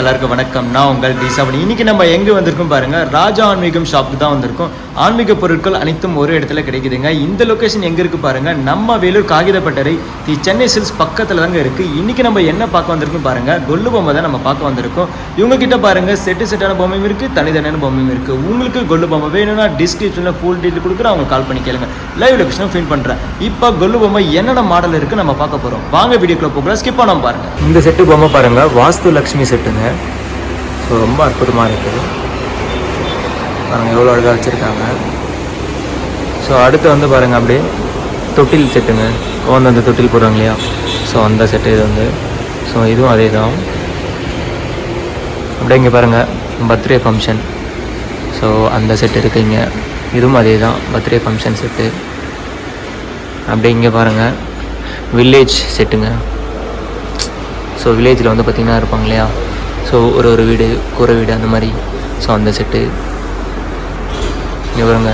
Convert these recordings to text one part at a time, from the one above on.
எல்லாருக்கும் வணக்கம். நான் உங்கள் டிசாவணி இன்னைக்கு நம்ம எங்கே வந்திருக்கோம் பாருங்க? ராஜா ஆன்மீகம் ஷாப்புக்கு தான் வந்திருக்கோம். ஆன்மீக பொருட்கள் அனைத்தும் ஒரு இடத்துல கிடைக்குதுங்க. இந்த லொக்கேஷன் எங்கே இருக்குது பாருங்க? நம்ம வேலூர் காகிதப்பட்டறை தி சென்னை சில்ஸ் பக்கத்தில் தாங்க இருக்குது இன்னைக்கு நம்ம என்ன பார்க்க வந்திருக்கோம் பாருங்க? கொல்லு பொம்மை தான் நம்ம பார்க்க வந்திருக்கோம். இவங்க கிட்ட பாருங்க செட்டு செட்டான பொம்மையும் இருக்குது தனித்தனியான பொம்மையும் இருக்குது உங்களுக்கு கொல்லு பொம்மை வேணும்னா டிஸ்கிரிப்ஷனில் ஃபுல் டீட்டெயில் கொடுக்குறேன். அவங்க கால் பண்ணி கேளுங்க. லைவ் லொகேஷனும் ஃபீல் பண்ணுறேன் இப்போ கொல்லு பொம்மை என்னென்ன மாடல் இருக்கு நம்ம பார்க்க போகிறோம் வாங்க வீடியோக்குள்ள போகலாம். ஸ்கிப் பண்ணாமல் பாருங்கள் இந்த செட்டு பொம்மை பாருங்கள் வாஸ்து லக்ஷ்மி செட்டுங்க ஸோ ரொம்ப அற்புதமாக இருக்குது பாருங்கள் எவ்வளோ அழகாக வச்சுருக்காங்க. ஸோ அடுத்து வந்து பாருங்க அப்படியே தொட்டில் செட்டுங்க வந்து அந்த தொட்டில் போடுறாங்க இல்லையா? ஸோ அந்த செட்டு இது வந்து. ஸோ இதுவும் அதே தான் அப்படியே இங்கே பாருங்கள் பர்த்டே ஃபங்க்ஷன் ஸோ அந்த செட் இருக்குங்க இதுவும் அதே தான் பர்த்டே ஃபங்க்ஷன் செட்டு அப்படியே இங்கே பாருங்கள் வில்லேஜ் செட்டுங்க ஸோ வில்லேஜில் வந்து பார்த்திங்கன்னா இருப்பாங்க இல்லையா? ஸோ ஒரு ஒரு வீடு கூரை வீடு அந்த மாதிரி. ஸோ அந்த செட்டு இங்கே பாருங்க.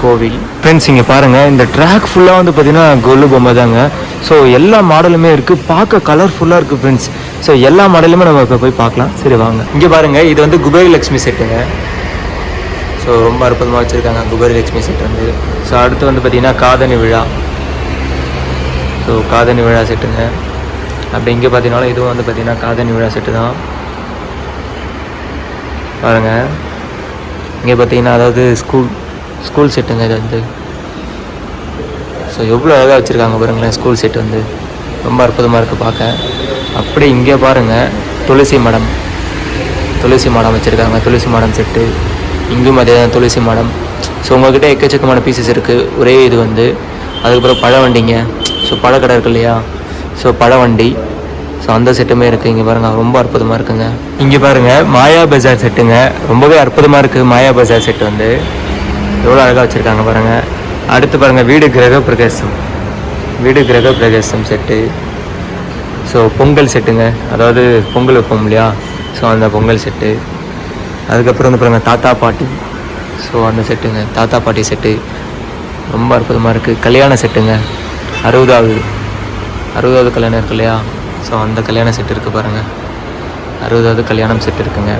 கோவில். ஃப்ரெண்ட்ஸ் இங்கே பாருங்கள் இந்த ட்ராக் ஃபுல்லாக வந்து பார்த்திங்கன்னா கொல்லு பொம்மை தாங்க. ஸோ எல்லா மாடலுமே இருக்குது பார்க்க கலர்ஃபுல்லாக இருக்குது ஃப்ரெண்ட்ஸ் ஸோ எல்லா மாடலுமே நம்ம இப்போ போய் பார்க்கலாம். சரி வாங்க. இங்கே பாருங்கள் இது வந்து குபேரி லக்ஷ்மி செட்டுங்க ஸோ ரொம்ப அற்புதமாக வச்சுருக்காங்க. குபேரி லக்ஷ்மி செட் வந்து. ஸோ அடுத்து வந்து பார்த்திங்கன்னா காதணி விழா. ஸோ காதணி விழா செட்டுங்க அப்படி இங்கே பார்த்தீங்கனாலும் இதுவும் வந்து பார்த்தீங்கன்னா காதணி விழா செட்டு தான். பாருங்க. இங்கே பார்த்தீங்கன்னா அதாவது ஸ்கூல் ஸ்கூல் செட்டுங்க இது வந்து. ஸோ எவ்வளோ அழகாக வச்சுருக்காங்க பாருங்களேன் ஸ்கூல் செட் வந்து. ரொம்ப அற்புதமாக இருக்குது பார்க்க. அப்படியே இங்கே பாருங்கள் துளசி மடம். துளசி மடம் வச்சுருக்காங்க. துளசி மடம் செட்டு இங்கும் அதே தான் துளசி மடம். ஸோ உங்கள்கிட்ட எக்கச்சக்கமான பீசஸ் இருக்குது ஒரே இது வந்து அதுக்கப்புறம் பழ வண்டிங்க ஸோ பழக்கடை இருக்கு இல்லையா? ஸோ பழ வண்டி ஸோ அந்த செட்டுமே இருக்குது இங்கே பாருங்கள் ரொம்ப அற்புதமாக இருக்குங்க. இங்கே பாருங்கள் மாயா பஜார் செட்டுங்க. ரொம்பவே அற்புதமாக இருக்குது மாயா பஜார் செட்டு வந்து. எவ்வளோ அழகாக வச்சுருக்காங்க பாருங்கள் அடுத்து பாருங்கள் வீடு கிரக பிரதேசம் வீடு கிரக பிரதேசம் செட்டு. ஸோ பொங்கல் செட்டுங்க. அதாவது பொங்கல் வைப்போம் இல்லையா? ஸோ அந்த பொங்கல் செட்டு. அதுக்கப்புறம் வந்து பாருங்கள் தாத்தா பாட்டி. ஸோ அந்த செட்டுங்க. தாத்தா பாட்டி செட்டு. ரொம்ப அற்புதமாக இருக்குது கல்யாண செட்டுங்க. அறுபதாவது அறுபதாவது கல்யாணம் இருக்கு இல்லையா? ஸோ அந்த கல்யாண செட்டு இருக்குது பாருங்கள் அறுபதாவது கல்யாணம் செட் இருக்குங்க.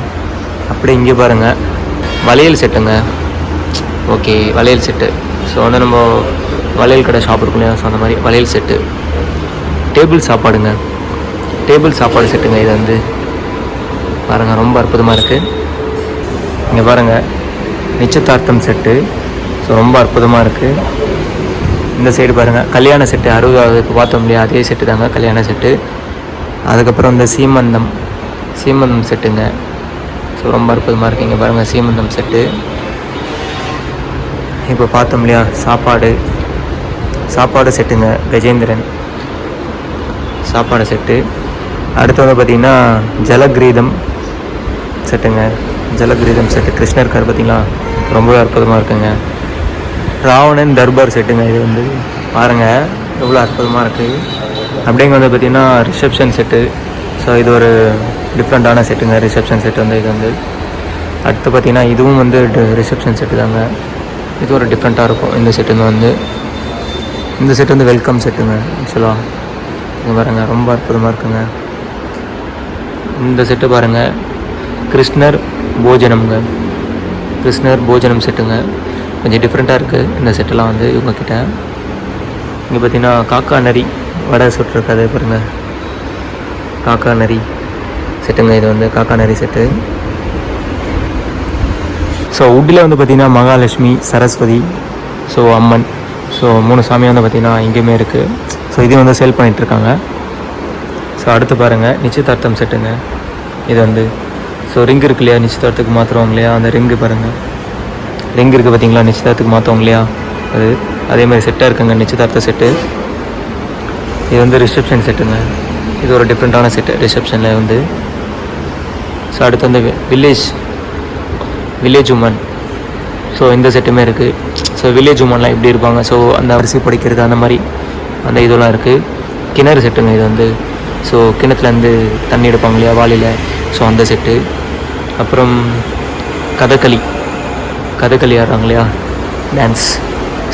அப்படியே இங்கே பாருங்கள் வளையல் செட்டுங்க. ஓகே வளையல் செட்டு. ஸோ வந்து நம்ம வளையல் கடை ஷாப் இருக்கும் இல்லையா? ஸோ அந்த மாதிரி வளையல் செட்டு. டேபிள் சாப்பாடுங்க. டேபிள் சாப்பாடு செட்டுங்க இது வந்து. பாருங்கள் ரொம்ப அற்புதமாக இருக்குது இங்கே பாருங்கள் நிச்சயதார்த்தம் செட்டு. ஸோ ரொம்ப அற்புதமாக இருக்குது இந்த சைடு பாருங்கள் கல்யாண செட்டு. அறுபதாவது இப்போ பார்த்தோம் இல்லையா? அதே செட்டு தாங்க கல்யாண செட்டு. அதுக்கப்புறம் இந்த சீமந்தம். சீமந்தம் செட்டுங்க. ஸோ ரொம்ப அற்புதமாக இருக்குது இங்கே பாருங்கள் சீமந்தம் செட்டு. இப்போ பார்த்தோம் இல்லையா? சாப்பாடு. சாப்பாடு செட்டுங்க. கஜேந்திரன். சாப்பாடு செட்டு. அடுத்து வந்து பார்த்திங்கன்னா ஜலகிரீதம் செட்டுங்க. ஜலகிரீதம் செட்டு கிருஷ்ணர் இருக்கார் பார்த்தீங்களா? ரொம்பவே அற்புதமாக இருக்குங்க. ராவணன் தர்பார் செட்டுங்க இது வந்து. பாருங்கள் எவ்வளோ அற்புதமாக இருக்குது அப்படிங்க வந்து பார்த்திங்கன்னா ரிசப்ஷன் செட்டு ஸோ இது ஒரு டிஃப்ரெண்ட்டான செட்டுங்க ரிசப்ஷன் செட் வந்து இது வந்து. அடுத்து பார்த்திங்கன்னா இதுவும் வந்து ரிசப்ஷன் செட்டு தாங்க. இது ஒரு டிஃப்ரெண்ட்டாக இருக்கும். இந்த செட்டுங்க வந்து. இந்த செட் வந்து வெல்கம் செட்டுங்க ஆக்சுவலாக இது பாருங்கள் ரொம்ப அற்புதமாக இருக்குங்க. இந்த செட்டு பாருங்கள் கிருஷ்ணர் போஜனம்ங்க. கிருஷ்ணர் போஜனம் செட்டுங்க. கொஞ்சம் டிஃப்ரெண்ட்டாக இருக்குது இந்த செட்டெல்லாம் வந்து இவங்கக்கிட்ட இங்கே பார்த்தீங்கன்னா காக்கா நரி வடை சுட்டுருக்காது பாருங்கள் காக்கா நரி செட்டுங்க. இது வந்து காக்கா நரி செட்டு. ஸோ உட்டில் வந்து பார்த்திங்கன்னா மகாலட்சுமி சரஸ்வதி ஸோ அம்மன். ஸோ மூணு சாமி வந்து பார்த்திங்கன்னா இங்கேயுமே இருக்குது ஸோ இதையும் வந்து சேல் பண்ணிகிட்ருக்காங்க ஸோ அடுத்து பாருங்கள் நிச்சயதார்த்தம் செட்டுங்க. இது வந்து ஸோ ரிங் இருக்கு இல்லையா? நிச்சயதார்த்தத்துக்கு மாற்றுறோம் இல்லையா? அந்த ரிங்கு பாருங்கள் ரிங் இருக்குது பார்த்தீங்களா நிச்சயதார்த்துக்கு மாற்றுவோம் இல்லையா? அது அதே மாதிரி செட்டாக இருக்குங்க. நிச்சயதார்த்த செட்டு இது வந்து ரிசப்ஷன் செட்டுங்க இது ஒரு டிஃப்ரெண்ட்டான செட்டு ரிசப்ஷனில் வந்து. ஸோ அடுத்து வந்து வில்லேஜ் வில்லேஜ் உமன் ஸோ இந்த செட்டுமே இருக்குது ஸோ வில்லேஜ் உமன்லாம் எப்படி இருப்பாங்க? ஸோ அந்த அரிசி படிக்கிறது அந்த மாதிரி அந்த இதெல்லாம் இருக்குது கிணறு செட்டுங்க இது வந்து. ஸோ கிணத்துலேருந்து தண்ணி எடுப்பாங்க இல்லையா வாளியில். ஸோ அந்த செட்டு அப்புறம் கதகளி. கதகளி ஆடுறாங்க இல்லையா டான்ஸ்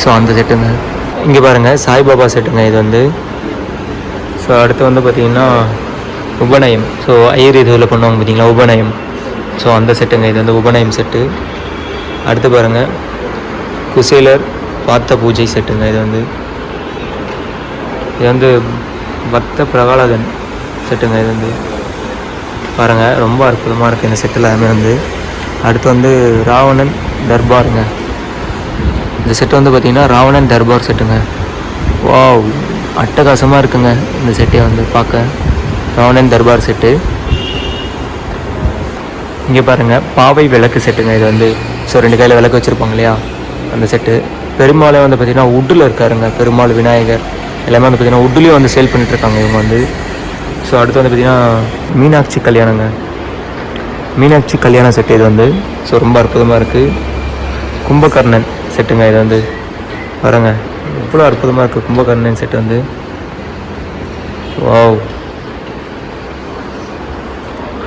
ஸோ அந்த செட்டுங்க இங்கே பாருங்கள் சாய்பாபா செட்டுங்க இது வந்து. ஸோ அடுத்து வந்து பார்த்திங்கன்னா உபநயம். ஸோ ஐயர் இதுவில் பண்ணுவாங்க பார்த்தீங்களா உபநயம். ஸோ அந்த செட்டுங்க இது வந்து உபநயம் செட்டு அடுத்து பாருங்கள் குசேலர் பார்த்த பூஜை செட்டுங்க இது வந்து. இது வந்து பக்த பிரகலாதன் செட்டுங்க இது வந்து. பாருங்கள் ரொம்ப அற்புதமாக இருக்குது இந்த செட்டு எல்லாமே வந்து. அடுத்து வந்து ராவணன் தர்பாருங்க. இந்த செட்டு வந்து பார்த்திங்கன்னா ராவணன் தர்பார் செட்டுங்க. வா அட்டகாசமாக இருக்குங்க இந்த செட்டை வந்து பார்க்க ராவணன் தர்பார் செட்டு. இங்கே பாருங்கள் பாவை விளக்கு செட்டுங்க இது வந்து. ஸோ ரெண்டு கையில் விளக்கு வச்சுருப்பாங்க இல்லையா? அந்த செட்டு பெருமாளே வந்து பார்த்திங்கன்னா உட்டில் இருக்காருங்க பெருமாள் விநாயகர். எல்லாமே வந்து பார்த்திங்கன்னா உட்லேயும் வந்து சேல் பண்ணிட்டுருக்காங்க இவங்க வந்து. ஸோ அடுத்து வந்து பார்த்திங்கன்னா மீனாட்சி கல்யாணங்க. மீனாட்சி கல்யாண செட்டு இது வந்து. ஸோ ரொம்ப அற்புதமாக இருக்குது கும்பகர்ணன் செட்டுங்க இது வந்து. வரங்க எவ்வளோ அற்புதமாக இருக்குது கும்பகர்ணன் செட்டு வந்து. வாவ்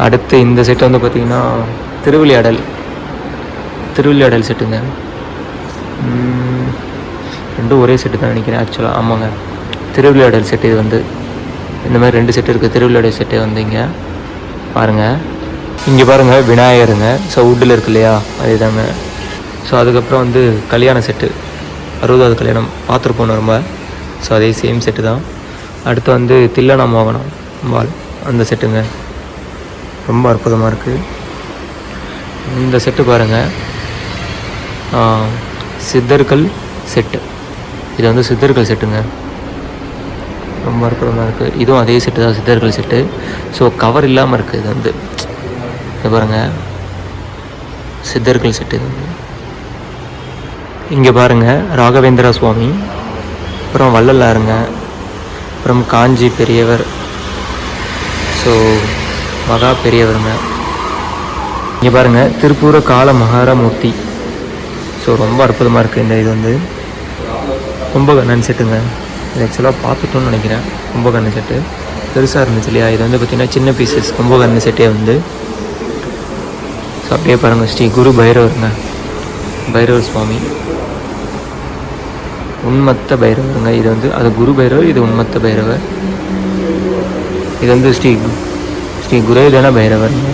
அடுத்து இந்த செட்டு வந்து பார்த்திங்கன்னா திருவிளையாடல். திருவிளையாடல் செட்டுங்க ரெண்டும் ஒரே செட்டு தான் நினைக்கிறேன் ஆக்சுவலாக ஆமாங்க. திருவிளையாடல் செட்டு இது வந்து இந்த மாதிரி ரெண்டு செட்டு இருக்குது திருவிளையாடல் செட்டு வந்து இங்கே பாருங்கள் இங்கே பாருங்கள் விநாயகருங்க. ஸோ வுட்டில் இருக்கு இல்லையா? அதேதாங்க. ஸோ அதுக்கப்புறம் வந்து கல்யாண செட்டு. அறுபதாவது கல்யாணம் பார்த்துருப்போம் ரொம்ப ஸோ அதே சேம் செட்டு தான். அடுத்து வந்து தில்லனா மோகனம். வால். அந்த செட்டுங்க. ரொம்ப அற்புதமாக இருக்குது இந்த செட்டு பாருங்கள் சித்தர்கள் செட்டு. இது வந்து சித்தர்கள் செட்டுங்க. ரொம்ப அற்புதமாக இருக்குது இதுவும் அதே செட்டு தான் சித்தர்கள் செட்டு ஸோ கவர் இல்லாமல் இருக்குது இது வந்து. இங்கே பாருங்கள் சித்தர்கள் செட்டு இது வந்து. இங்கே பாருங்கள் ராகவேந்திரா சுவாமி. அப்புறம் வள்ளலாருங்க. அப்புறம் காஞ்சி பெரியவர். ஸோ மகா பெரியவருங்க. இங்கே பாருங்கள் திருப்பூர கால மகாரமூர்த்தி. ஸோ ரொம்ப அற்புதமாக இருக்குது இந்த இது வந்து. ரொம்ப செட்டுங்க இது ஆக்சுவலாக பார்த்துட்டோன்னு நினைக்கிறேன். கும்பகர்ண செட்டு பெருசாக இருந்துச்சு இல்லையா? இது வந்து பார்த்திங்கன்னா சின்ன பீசஸ் கும்பகர்ண செட்டே வந்து. ஸோ அப்படியே பாருங்கள் ஸ்ரீ குரு பைரவருங்க. பைரவர் சுவாமி. உண்மத்த பைரவருங்க. இது வந்து அது குரு பைரவர் இது உண்மத்த பைரவர். இது வந்து ஸ்ரீ ஸ்ரீ குரேதன பைரவருங்க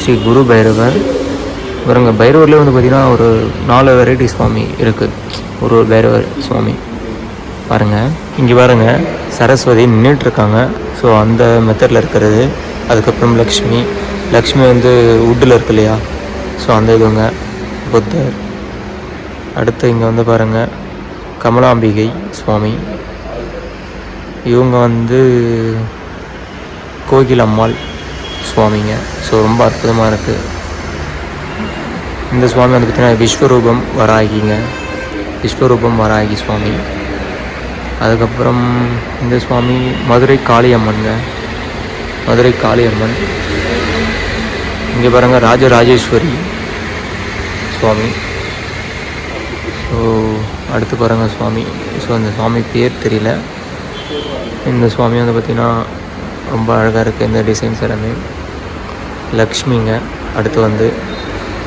ஸ்ரீ குரு பைரவர். பாருங்க பைரவர்லேயே வந்து பார்த்திங்கன்னா ஒரு நாலு வெரைட்டி சுவாமி இருக்குது ஒரு ஒரு பைரவர் சுவாமி. பாருங்கள் இங்கே பாருங்க சரஸ்வதி நின்றுட்டு இருக்காங்க ஸோ அந்த மெத்தடில் இருக்கிறது. அதுக்கப்புறம் லக்ஷ்மி. லக்ஷ்மி வந்து வுட்டில் இருக்கு இல்லையா? ஸோ அந்த இதுங்க புத்தர். அடுத்து இங்கே வந்து பாருங்கள் கமலாம்பிகை சுவாமி. இவங்க வந்து கோகில் அம்மாள் சுவாமிங்க. ஸோ ரொம்ப அற்புதமாக இருக்குது இந்த சுவாமி வந்து பார்த்திங்கன்னா விஸ்வரூபம் வராகிங்க. விஸ்வரூபம் வராகி சுவாமி. அதுக்கப்புறம் இந்த சுவாமி மதுரை காளியம்மனுங்க. மதுரை காளியம்மன். இங்கே பாருங்கள் ராஜராஜேஸ்வரி சுவாமி. ஸோ அடுத்து பாருங்க சுவாமி. ஸோ அந்த சுவாமி பேர் தெரியல. இந்த சுவாமி வந்து பார்த்திங்கன்னா ரொம்ப அழகாக இருக்குது இந்த டிசைன்ஸ் எல்லாமே. லக்ஷ்மிங்க அடுத்து வந்து.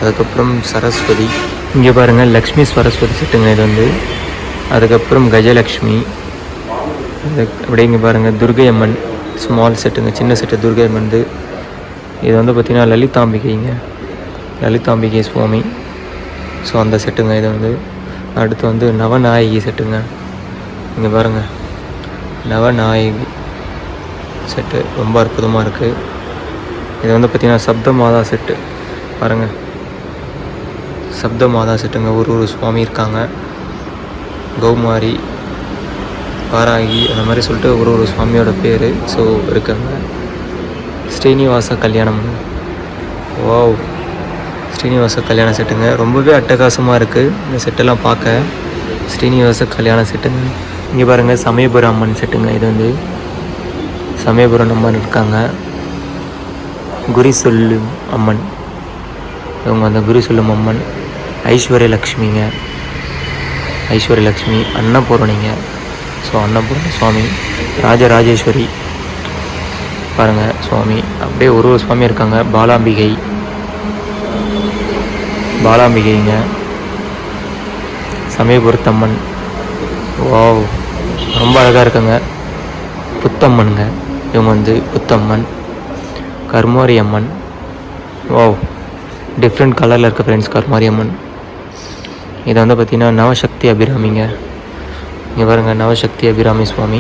அதுக்கப்புறம் சரஸ்வதி. இங்கே பாருங்கள் லக்ஷ்மி சரஸ்வதி செட்டுங்க இது வந்து. அதுக்கப்புறம் கஜலக்ஷ்மி. இந்த அப்படிங்க இங்கே பாருங்கள் துர்கை அம்மன் ஸ்மால் செட்டுங்க சின்ன செட்டு துர்கை அம்மன் இது. இது வந்து பார்த்திங்கன்னா லலிதாம்பிகைங்க. லலிதாம்பிகை சுவாமி. ஸோ அந்த செட்டுங்க இது வந்து. அடுத்து வந்து நவநாயகி செட்டுங்க இங்கே பாருங்கள் நவநாயகி செட்டு ரொம்ப அற்புதமாக இருக்குது இது வந்து பார்த்திங்கன்னா சப்த மாதா செட்டு பாருங்கள் சப்த மாதா செட்டுங்க ஒரு ஒரு சுவாமி இருக்காங்க. கௌமாரி வாராகி அந்த மாதிரி சொல்லிட்டு ஒரு ஒரு சுவாமியோட பேர். ஸோ இருக்காங்க. ஸ்ரீனிவாச கல்யாணம். வாவ் ஸ்ரீனிவாச கல்யாண செட்டுங்க. ரொம்பவே அட்டகாசமாக இருக்குது இந்த செட்டெல்லாம் பார்க்க. ஸ்ரீனிவாச கல்யாண செட்டுங்க. இங்கே பாருங்கள் சமயபுரம் அம்மன் செட்டுங்க. இது வந்து சமயபுரம் அம்மன் இருக்காங்க. குரி சொல்லும் அம்மன். இவங்க அந்த குரி சொல்லும் அம்மன். ஐஸ்வர்ய லக்ஷ்மிங்க ஐஸ்வர்ய லக்ஷ்மி அன்னபூரணிங்க. ஸோ அன்னபூர்ண சுவாமி ராஜராஜேஸ்வரி. பாருங்கள் சுவாமி. அப்படியே ஒரு ஒரு சுவாமி இருக்காங்க. பாலாம்பிகை. பாலாம்பிகைங்க. சமயபுரத்தம்மன். வாவ். ரொம்ப அழகாக இருக்குங்க. புத்தம்மனுங்க. இவங்க வந்து புத்தம்மன். கருமாரி அம்மன் ஓ டிஃப்ரெண்ட் கலரில் இருக்க ஃப்ரெண்ட்ஸ் கருமாரி அம்மன் இதை வந்து பார்த்திங்கன்னா நவசக்தி அபிராமிங்க. இங்கே பாருங்கள் நவசக்தி அபிராமி சுவாமி.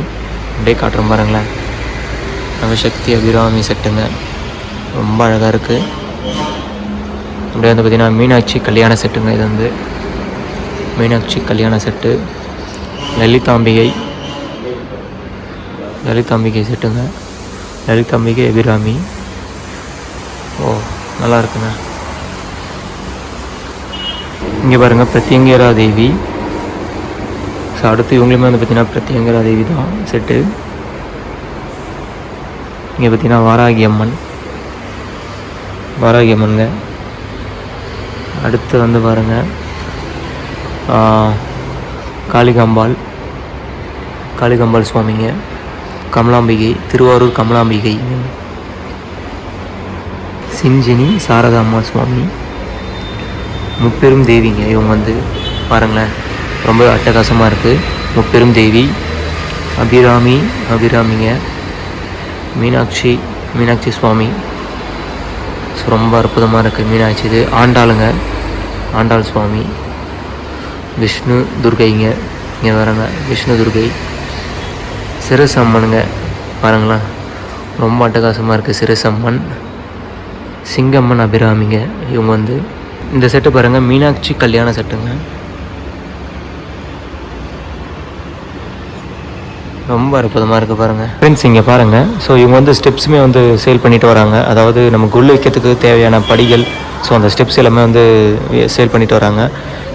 அப்படியே காட்டுறோம் பாருங்களேன். நவசக்தி அபிராமி செட்டுங்க. ரொம்ப அழகாக இருக்குது அப்படியே வந்து பார்த்திங்கன்னா மீனாட்சி கல்யாண செட்டுங்க இது வந்து. மீனாட்சி கல்யாண செட்டு. லலிதாம்பிகை. லலிதாம்பிகை செட்டுங்க. லலிதாம்பிகை அபிராமி. ஓ நல்லா இருக்குங்க. இங்கே பாருங்கள் பிரத்யங்கரா தேவி. ஸோ அடுத்து இவங்களுமே வந்து பார்த்தீங்கன்னா பிரத்யங்கரா தேவி தான் செட்டு. இங்கே பார்த்தீங்கன்னா வாராகி அம்மன். வாராகி அம்மனுங்க. அடுத்து வந்து பாருங்கள் காளிகாம்பாள். காளிகாம்பாள் சுவாமிங்க. கமலாம்பிகை திருவாரூர் கமலாம்பிகை. சிஞ்சினி சாரதா அம்மா சுவாமி. முப்பெரும் தேவிங்க. இவங்க வந்து பாருங்களேன். ரொம்ப அட்டகாசமாக இருக்குது முப்பெரும் தேவி. அபிராமி அபிராமிங்க. மீனாட்சி மீனாட்சி சுவாமி. ஸோ ரொம்ப அற்புதமாக இருக்குது மீனாட்சி இது. ஆண்டாளுங்க. ஆண்டாள் சுவாமி. விஷ்ணு துர்கைங்க. இங்கே வரங்க விஷ்ணு துர்கை. சிரசம்மனுங்க பாருங்களேன் ரொம்ப அட்டகாசமாக இருக்குது சிரசம்மன் சிங்கம்மன் அபிராமிங்க. இவங்க வந்து இந்த செட்டு பாருங்கள் மீனாட்சி கல்யாண செட்டுங்க ரொம்ப அற்புதமாக இருக்குது பாருங்கள் ஃப்ரெண்ட்ஸ் இங்கே பாருங்கள் ஸோ இவங்க வந்து ஸ்டெப்ஸுமே வந்து சேல் பண்ணிட்டு வராங்க. அதாவது நம்ம குள் வைக்கிறதுக்கு தேவையான படிகள் ஸோ அந்த ஸ்டெப்ஸ் எல்லாமே வந்து சேல் பண்ணிட்டு வராங்க.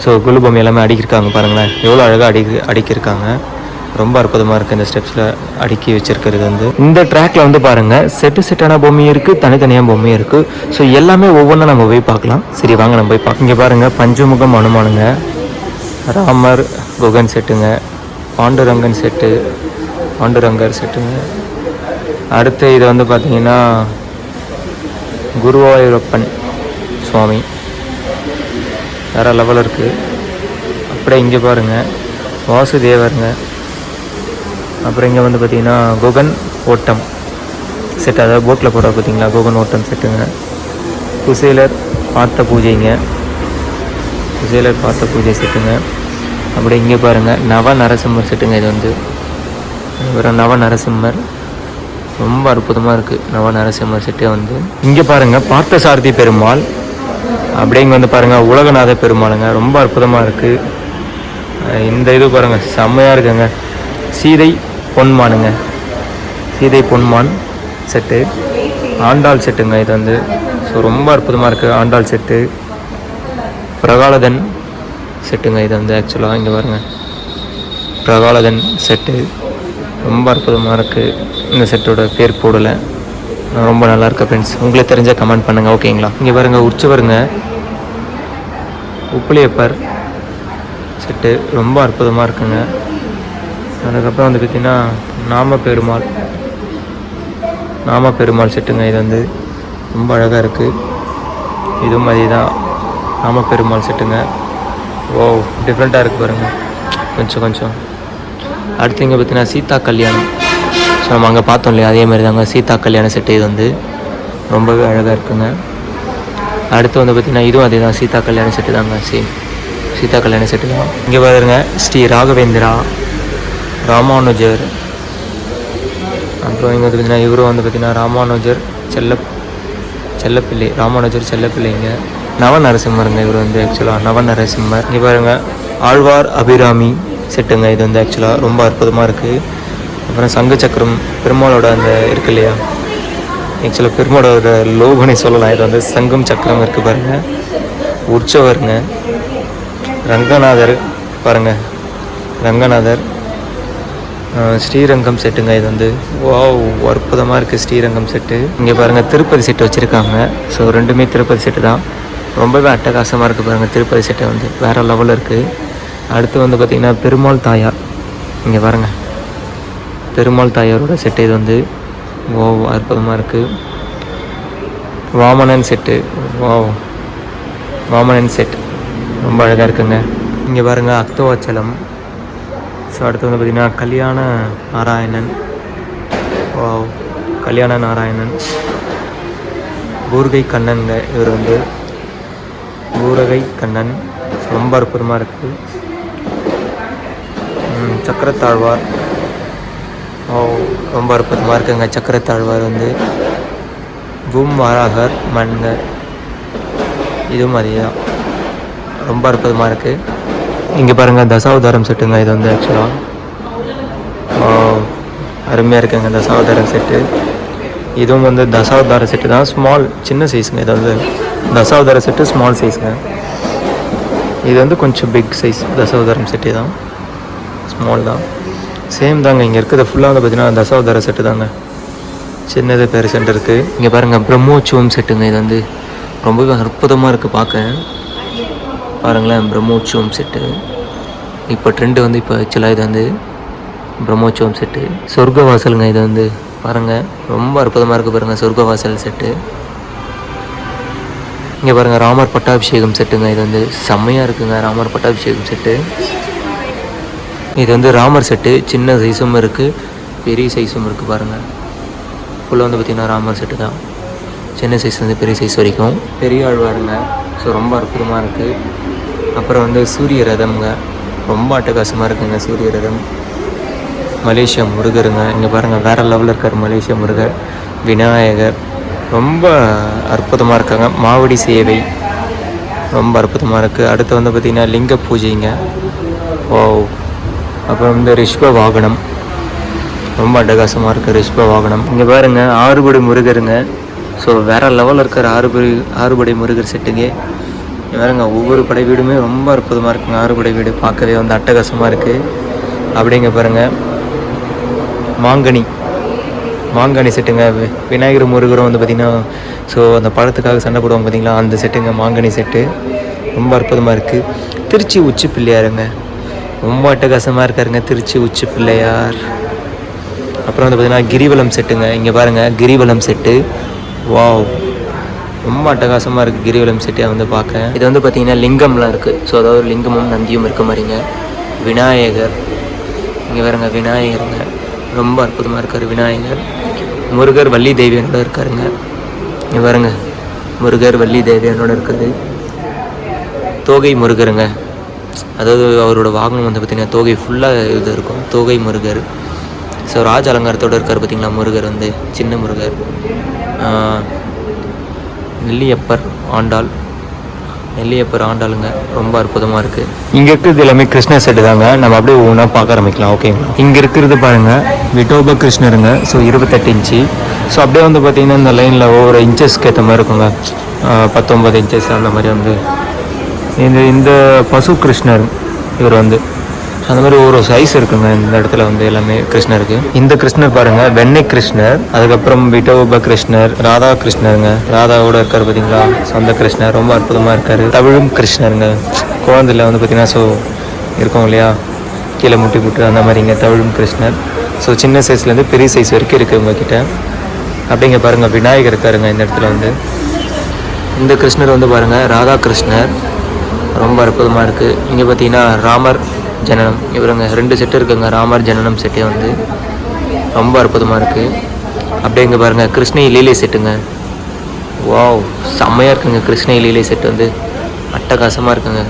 ஸோ குள்ளு பொம்மை எல்லாமே அடிக்கிருக்காங்க பாருங்களேன். எவ்வளோ அழகாக அடி அடிக்கிருக்காங்க ரொம்ப அற்புதமாக இருக்குது இந்த ஸ்டெப்ஸில் அடுக்கி வச்சிருக்கிறது வந்து. இந்த ட்ராக்ல வந்து பாருங்கள் செட்டு செட்டான பொம்மையும் இருக்குது தனித்தனியாக பொம்மையும் இருக்குது ஸோ எல்லாமே ஒவ்வொன்றும் நம்ம போய் பார்க்கலாம். சரி வாங்க நம்ம போய் பார்க்க இங்கே பாருங்கள் பஞ்சமுகம் அனுமானுங்க ராமர் குகன் செட்டுங்க பாண்டுரங்கன் செட்டு பாண்டுரங்கர் செட்டுங்க. அடுத்து இது வந்து பார்த்தீங்கன்னா குருவாயூரப்பன் சுவாமி. வேறு லெவல் இருக்குது அப்படியே இங்கே பாருங்கள் வாசுதேவருங்க. அப்புறம் இங்கே வந்து பார்த்தீங்கன்னா குகன் ஓட்டம் செட் அதாவது போட்டில் போடுற பார்த்தீங்களா? குகன் ஓட்டம் செட்டுங்க குசேலர் பார்த்த பூஜைங்க. குசேலர் பார்த்த பூஜை செட்டுங்க அப்படியே இங்கே பாருங்கள் நவ நரசிம்மர் செட்டுங்க இது வந்து. அப்புறம் நவ நரசிம்மர் ரொம்ப அற்புதமாக இருக்குது நவ நரசிம்மர் சிட்டே வந்து. இங்கே பாருங்கள் பார்த்தசாரதி பெருமாள். அப்படியே இங்கே வந்து பாருங்கள் உலகநாத பெருமாளுங்க. ரொம்ப அற்புதமாக இருக்குது இந்த இது பாருங்கள் செம்மையாக இருக்குங்க. சீதை பொன்மானுங்க. சீதை பொன்மான் செட்டு. ஆண்டாள் செட்டுங்க இது வந்து. ஸோ ரொம்ப அற்புதமாக இருக்குது ஆண்டாள் செட்டு. பிரகாலதன் செட்டுங்க இது வந்து ஆக்சுவலாக இங்கே பாருங்கள் பிரகாலதன் செட்டு. ரொம்ப அற்புதமாக இருக்குது இந்த செட்டோட பேர் போடலை. ரொம்ப நல்லா ஃப்ரெண்ட்ஸ் உங்களுக்கு தெரிஞ்ச கமெண்ட் பண்ணுங்கள் ஓகேங்களா? இங்கே பாருங்கள் உற்சவருங்க உப்புளியப்பர் செட்டு ரொம்ப அற்புதமாக இருக்குங்க. அதுக்கப்புறம் வந்து பார்த்திங்கன்னா நாம பெருமாள் நாம பெருமாள் செட்டுங்க இது வந்து ரொம்ப அழகாக இருக்குது இதுவும் அதே தான் நாம பெருமாள் செட்டுங்க ஓ டிஃப்ரெண்ட்டாக இருக்குது பாருங்க. கொஞ்சம் கொஞ்சம். அடுத்து இங்கே பார்த்தீங்கன்னா சீதா கல்யாணம். ஸோ நம்ம அங்கே பார்த்தோம் இல்லையா? அதே மாதிரி தாங்க சீதா கல்யாண செட்டு இது வந்து. ரொம்பவே அழகாக இருக்குங்க. அடுத்து வந்து பார்த்திங்கன்னா இதுவும் அதே தான். சீதா கல்யாண செட்டு தாங்க சேம் சீதா கல்யாண செட்டு தான். இங்கே பாருங்க ஸ்ரீ ராகவேந்திரா ராமானுஜர். அப்புறம் இங்கே வந்து பார்த்தீங்கன்னா இவரும் வந்து பார்த்திங்கன்னா ராமானுஜர் செல்ல செல்லப்பிள்ளை ராமானுஜர் செல்லப்பிள்ளைங்க. நவ நரசிம்மருங்க இவர் வந்து ஆக்சுவலாக நவ நரசிம்மர் இங்கே பாருங்கள் ஆழ்வார் அபிராமி செட்டுங்க. இது வந்து ஆக்சுவலாக ரொம்ப அற்புதமாக இருக்குது அப்புறம் சங்கு சக்கரம் பெருமாளோட அந்த இருக்கு இல்லையா? ஆக்சுவலாக பெருமாளோட லோகனை சொல்லலாம். இது வந்து சங்கம் சக்கரம் இருக்குது பாருங்கள் உற்சவருங்க. ரங்கநாதர் பாருங்க. ரங்கநாதர். ஸ்ரீரங்கம் செட்டுங்க. இது வந்து வா அற்புதமாக இருக்குது ஸ்ரீரங்கம் செட்டு. இங்கே பாருங்கள் திருப்பதி செட்டு வச்சுருக்காங்க. ஸோ ரெண்டுமே திருப்பதி செட்டு தான். ரொம்பவே அட்டகாசமாக இருக்குது பாருங்கள் திருப்பதி செட்டை வந்து. வேறு லெவலில் இருக்குது அடுத்து வந்து பார்த்திங்கன்னா பெருமாள் தாயார். இங்கே பாருங்கள் பெருமாள் தாயாரோட செட்டு இது வந்து ஓ அற்புதமாக இருக்குது வாமனன் செட்டு. ஓ வாமனன் செட் ரொம்ப அழகாக இருக்குங்க. இங்கே பாருங்கள் அக்தவாச்சலம். ஸோ அடுத்து வந்து பார்த்திங்கன்னா கல்யாண நாராயணன். ஓ கல்யாண நாராயணன். பூர்கை கண்ணன்ங்க இவர் வந்து. பூரகை கண்ணன். ரொம்ப அற்புதமாக இருக்குது சக்கரத்தாழ்வார். ஓ ரொம்ப அற்புதமாக இருக்குங்க சக்கரத்தாழ்வார் வந்து. பூம் வாராகர் மன்னர். இதுவும் அதே தான் ரொம்ப அற்புதமாக இருக்குது இங்கே பாருங்கள் தசாவதாரம் செட்டுங்க இது வந்து ஆக்சுவலாக அருமையாக இருக்குங்க தசாவதாரம் செட்டு. இதுவும் வந்து தசாவதார செட்டு தான். ஸ்மால் சின்ன சைஸுங்க இது வந்து தசாவதார செட்டு ஸ்மால் சைஸுங்க இது வந்து கொஞ்சம் பிக் சைஸ் தசாவதாரம் செட்டு தான். ஸ்மால் தான். சேம் தாங்க இங்கே இருக்கிறது ஃபுல்லாக பார்த்தீங்கன்னா தசாவதார செட்டு தாங்க. சின்னது பெருசென்ட் இருக்குது இங்கே பாருங்கள் பிரம்மோற்சவம் செட்டுங்க இது வந்து. ரொம்பவே அற்புதமாக இருக்குது பார்க்க பாருங்களேன் பிரம்மோற்சவம் செட்டு இப்போ ட்ரெண்டு வந்து இப்போ ஆக்சுவலாக இது வந்து பிரம்மோற்சவம் செட்டு சொர்க்க வாசலுங்க இது வந்து. பாருங்கள் ரொம்ப அற்புதமாக இருக்குது பாருங்கள் சொர்க்க வாசல் செட்டு இங்கே பாருங்கள் ராமர் பட்டாபிஷேகம் செட்டுங்க இது வந்து. செம்மையாக இருக்குங்க ராமர் பட்டாபிஷேகம் செட்டு இது வந்து ராமர் செட்டு சின்ன சைஸும் இருக்குது பெரிய சைஸும் இருக்குது பாருங்கள் ஃபுல்லாக வந்து பார்த்திங்கன்னா ராமர் செட்டு தான். சின்ன சைஸ் வந்து பெரிய சைஸ் வரைக்கும். பெரிய ஆழ்வாருங்க ஸோ ரொம்ப அற்புதமாக இருக்குது அப்புறம் வந்து சூரிய ரதம்ங்க. ரொம்ப அட்டகாசமாக இருக்குங்க சூரிய ரதம். மலேசியா முருகருங்க. இங்கே பாருங்கள் வேறு லெவலில் இருக்கார் மலேசியா முருகர். விநாயகர். ரொம்ப அற்புதமாக இருக்காங்க. மாவடி சேவை. ரொம்ப அற்புதமாக இருக்குது அடுத்து வந்து பார்த்திங்கன்னா லிங்க பூஜைங்க. ஓ அப்புறம் வந்து ரிஷ்ப வாகனம். ரொம்ப அட்டகாசமாக இருக்குது ரிஷ்ப வாகனம். இங்கே பாருங்க ஆறுபடை முருகருங்க. ஸோ வேறு லெவலில் இருக்கிற ஆறுபடி ஆறுபடை முருகர் செட்டுங்க இங்கே பாருங்க ஒவ்வொரு படை வீடுமே ரொம்ப அற்புதமாக இருக்குங்க. ஆறுபடை வீடு பார்க்கவே வந்து அட்டகாசமாக இருக்குது அப்படிங்க பாருங்க மாங்கனி. மாங்கனி செட்டுங்க வி- விநாயகர் முருகரும் வந்து பார்த்திங்கன்னா ஸோ அந்த பழத்துக்காக சண்டை போடுவாங்க பார்த்தீங்களா அந்த செட்டுங்க மாங்கனி செட்டு ரொம்ப அற்புதமாக இருக்குது திருச்சி உச்சி பிள்ளையாருங்க ரொம்ப அட்டகாசமாக இருக்காருங்க திருச்சி உச்சி பிள்ளையார். அப்புறம் வந்து பார்த்தீங்கன்னா கிரிவலம் செட்டுங்க. இங்கே பாருங்கள் கிரிவலம் செட்டு. வாவ். ரொம்ப அட்டகாசமாக இருக்குது கிரிவலம் செட்டை வந்து பார்க்க இது வந்து பார்த்தீங்கன்னா லிங்கம்லாம் இருக்குது ஸோ அதாவது லிங்கமும் நந்தியும் இருக்க மாதிரிங்க. விநாயகர். இங்கே பாருங்க விநாயகருங்க. ரொம்ப அற்புதமாக இருக்கார் விநாயகர். முருகர் வள்ளி தேவியனோட இருக்காருங்க. இங்கே பாருங்க முருகர் வள்ளி தேவியனோட இருக்காரு தோகை முருகருங்க. அதாவது அவரோட வாகனம் வந்து பார்த்திங்கன்னா தோகை ஃபுல்லாக இது இருக்கும். தோகை முருகர். ஸோ ராஜ அலங்காரத்தோடு இருக்கார் பார்த்தீங்களா? முருகர் வந்து சின்ன முருகர். நெல்லியப்பர் ஆண்டாள். நெல்லியப்பர் ஆண்டாளுங்க ரொம்ப அற்புதமாக இருக்குது இங்கே இருக்கிறது எல்லாமே கிருஷ்ண செட்டு தாங்க. நம்ம அப்படியே ஒவ்வொன்றா பார்க்க ஆரம்பிக்கலாம் ஓகேங்களா இங்கே இருக்கிறது பாருங்கள் விடோப கிருஷ்ணருங்க ஸோ இருபத்தெட்டு இன்ச்சு ஸோ அப்படியே வந்து பார்த்தீங்கன்னா இந்த லைனில் ஒவ்வொரு இன்ச்சஸ்க்கு ஏற்ற மாதிரி இருக்குங்க. பத்தொம்பது இன்ச்சஸ் அந்த மாதிரி வந்து இந்த இந்த பசு கிருஷ்ணர் இவர் வந்து. அந்த மாதிரி ஒரு சைஸ் இருக்குங்க இந்த இடத்துல வந்து எல்லாமே கிருஷ்ணருக்கு. இந்த கிருஷ்ணர் பாருங்க வெண்ணெய் கிருஷ்ணர் அதுக்கப்புறம் விட்டோப கிருஷ்ணர் ராதா கிருஷ்ணருங்க. ராதாவோட இருக்காரு பார்த்தீங்களா? சொந்த கிருஷ்ணர் ரொம்ப அற்புதமாக இருக்காரு. தமிழும் கிருஷ்ணருங்க. குழந்தையில வந்து பார்த்தீங்கன்னா ஸோ இருக்கும் இல்லையா? கீழே முட்டி முட்டு அந்த மாதிரிங்க தமிழும் கிருஷ்ணர். ஸோ சின்ன சைஸ்லேருந்து பெரிய சைஸ் வரைக்கும் இருக்குது உங்ககிட்ட. அப்படிங்க பாருங்கள் விநாயகர் இருக்காருங்க இந்த இடத்துல வந்து. இந்த கிருஷ்ணர் வந்து பாருங்கள் ராதா கிருஷ்ணர். ரொம்ப அற்புதமாக இருக்குது இங்கே பார்த்தீங்கன்னா ராமர் ஜனனம். இவருங்க ரெண்டு செட்டு இருக்குங்க. ராமர் ஜனனம் செட்டே வந்து ரொம்ப அற்புதமாக இருக்குது அப்படியே இங்கே பாருங்கள் கிருஷ்ணை லீலை செட்டுங்க வாவ் செம்மையாக இருக்குங்க. கிருஷ்ணை லீலை செட்டு வந்து அட்டகாசமாக இருக்குங்க.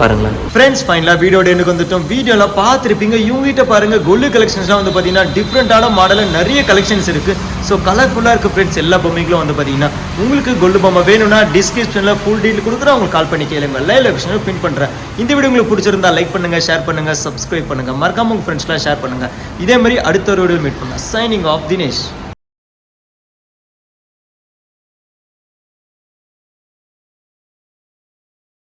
பாருங்களேன். ஃப்ரெண்ட்ஸ் ஃபைனலாக வீடியோட எனக்கு வந்துட்டோம். வீடியோலாம் பார்த்துருப்பீங்க இவங்ககிட்ட பாருங்க கொல்லு கலெக்ஷன்ஸ்லாம் வந்து பார்த்தீங்கன்னா டிஃப்ரெண்ட்டான மாடலில் நிறைய கலெக்ஷன்ஸ் இருக்குது ஸோ கலர்ஃபுல்லாக இருக்க ஃப்ரெண்ட்ஸ் எல்லா பொம்மைகளும் வந்து பார்த்தீங்கன்னா உங்களுக்கு கொல்லு பொம்மை வேணும்னா டிஸ்கிரிப்ஷனில் ஃபுல் டீல் கொடுக்குறேன். உங்களுக்கு கால் பண்ணி கேளுங்க. லைவ் லொக்கேஷனில் பின் பண்ணுறேன் இந்த வீடியோ உங்களுக்கு பிடிச்சிருந்தா லைக் பண்ணுங்கள் ஷேர் பண்ணுங்க சப்ஸ்கிரைப் பண்ணுங்க. மறக்காம உங்க ஃப்ரெண்ட்ஸ்லாம் ஷேர் பண்ணுங்க. இதே மாதிரி அடுத்த ஒரு வீடியோ மீட் பண்ணலாம். Signing off Dinesh